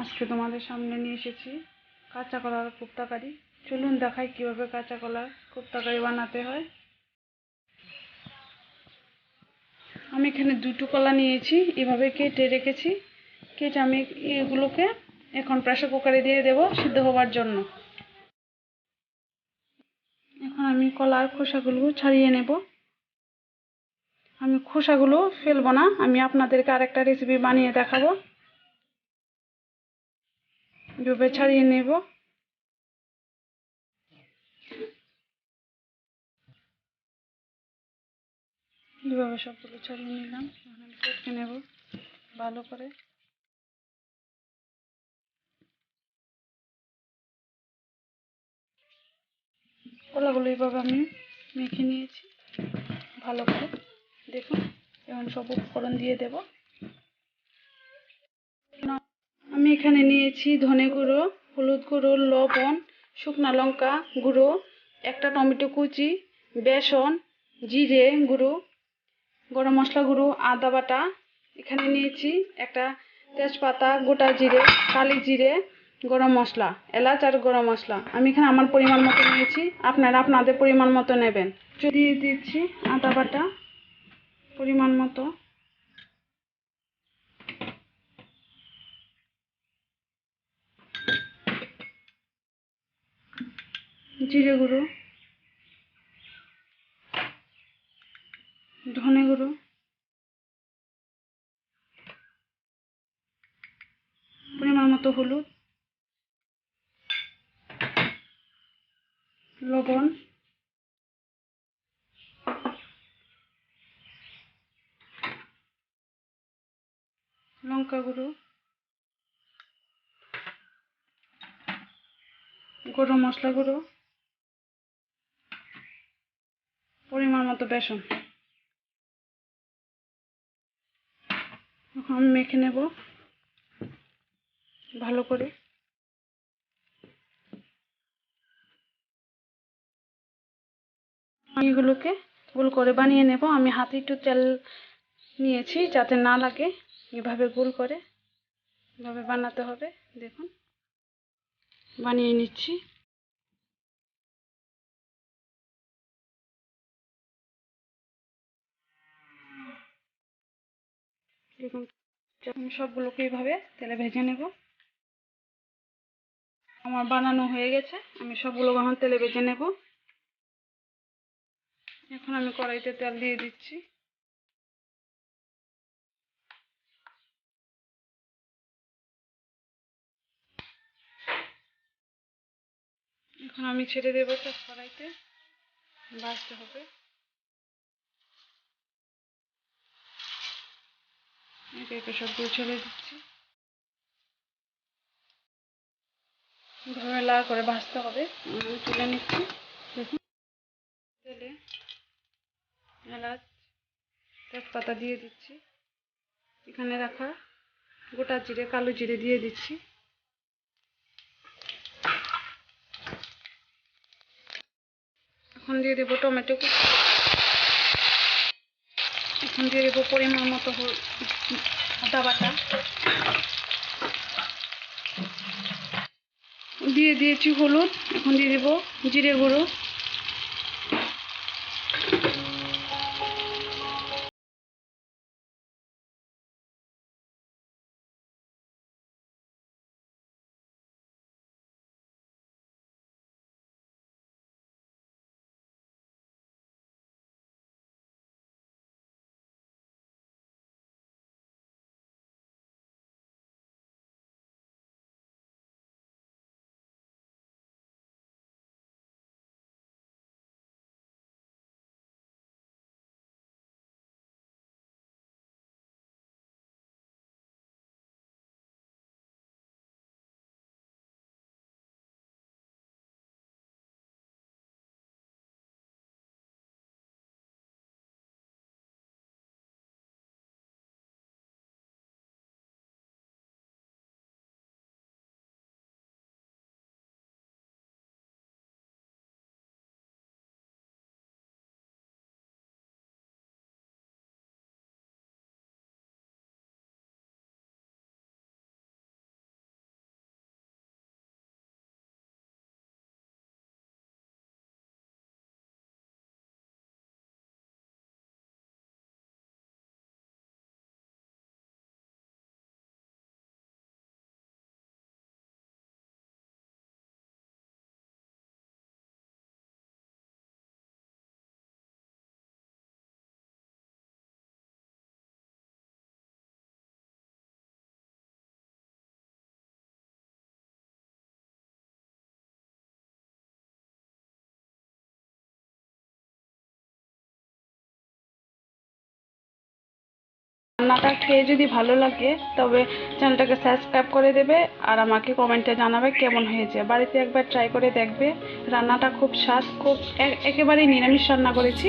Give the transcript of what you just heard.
আজকে তোমাদের সামনে নিয়ে এসেছি কাঁচা কলার কোপ্তাকারি। চলুন দেখাই কীভাবে কাঁচা কলার কোপ্তাকারি বানাতে হয়। আমি এখানে দুটো কলা নিয়েছি, এভাবে কেটে রেখেছি। কেটে আমি এগুলোকে এখন প্রেসার কুকারে দিয়ে দেব সিদ্ধ হওয়ার জন্য। এখন আমি কলার খোসাগুলো ছাড়িয়ে নেব। আমি খোসাগুলো ফেলব না, আমি আপনাদেরকে আরেকটা রেসিপি বানিয়ে দেখাবো। এভাবে ছাড়িয়ে নেব। এভাবে সবগুলো ছাড়িয়ে নিলাম। কেটে নেব ভালো করে। কলাগুলো এইভাবে আমি মেখে নিয়েছি ভালো করে। দেখুন এখন সব উপকরণ দিয়ে দেব আমি এখানে নিয়েছি ধনে গুঁড়ো, হলুদ গুঁড়ো, লবণ, শুকনো লঙ্কা গুঁড়ো, একটা টমেটো কুচি, বেসন, জিরে গুঁড়ো, গরম মশলা গুঁড়ো, আদা বাটা। এখানে নিয়েছি একটা তেজপাতা, গোটা জিরে, কালি জিরে, গরম মশলা, এলাচ আর গরম মশলা। আমি এখানে আমার পরিমাণ মতো নিয়েছি, আপনারা আপনাদের পরিমাণ মতো নেবেন। দিয়ে দিচ্ছি আদা বাটা, পরিমাণ মতো। জিরে গুঁড়ো ধনে গুঁড়ো পরিমাণ মতো হলুদ লবণ লঙ্কা গুঁড়ো গরম মশলা গুঁড়ো পরিমাণ মতো বেসন। এখন মেখে নেব। ভালো করে। এগুলোকে গোল করে বানিয়ে নেব। আমি হাতে একটু তেল নিয়েছি যাতে না লাগে। এভাবে গোল করে। এভাবে বানাতে হবে। দেখুন। বানিয়ে নিচ্ছি। দেখুন আমি সবগুলোকে এইভাবে তেলে ভেজে নেব। আমার বানানো হয়ে গেছে। আমি সবগুলো এখন তেলে ভেজে নেব। এখন আমি কড়াইতে তেল দিয়ে দিচ্ছি। এখন আমি ছেড়ে দেবো সব কড়াইতে। ভাজতে হবে। একে একে সবগুলো ছেড়ে দিচ্ছি লাল করে ভাজতে হবে। তুলে নিচ্ছি। তেলে এলাচ, তেজপাতা দিয়ে দিচ্ছি। এখানে রাখা গোটা জিরে, কালো জিরে দিয়ে দিচ্ছি। এখন দিয়ে দেবো টমেটো এখন দিয়ে দেবো পরিমাণ মতো আদা বাটা। দিয়ে দিয়েছি হলুদ, এখন দিয়ে দেবো জিরে গুঁড়ো। রান্নাটা খেয়ে যদি ভালো লাগে, তবে চ্যানেলটাকে সাবস্ক্রাইব করে দেবে আর আমাকে কমেন্টে জানাবে কেমন হয়েছে। বাড়িতে একবার ট্রাই করে দেখবে। রান্নাটা খুব স্বাদ খুব একেবারেই নিরামিষ রান্না করেছি।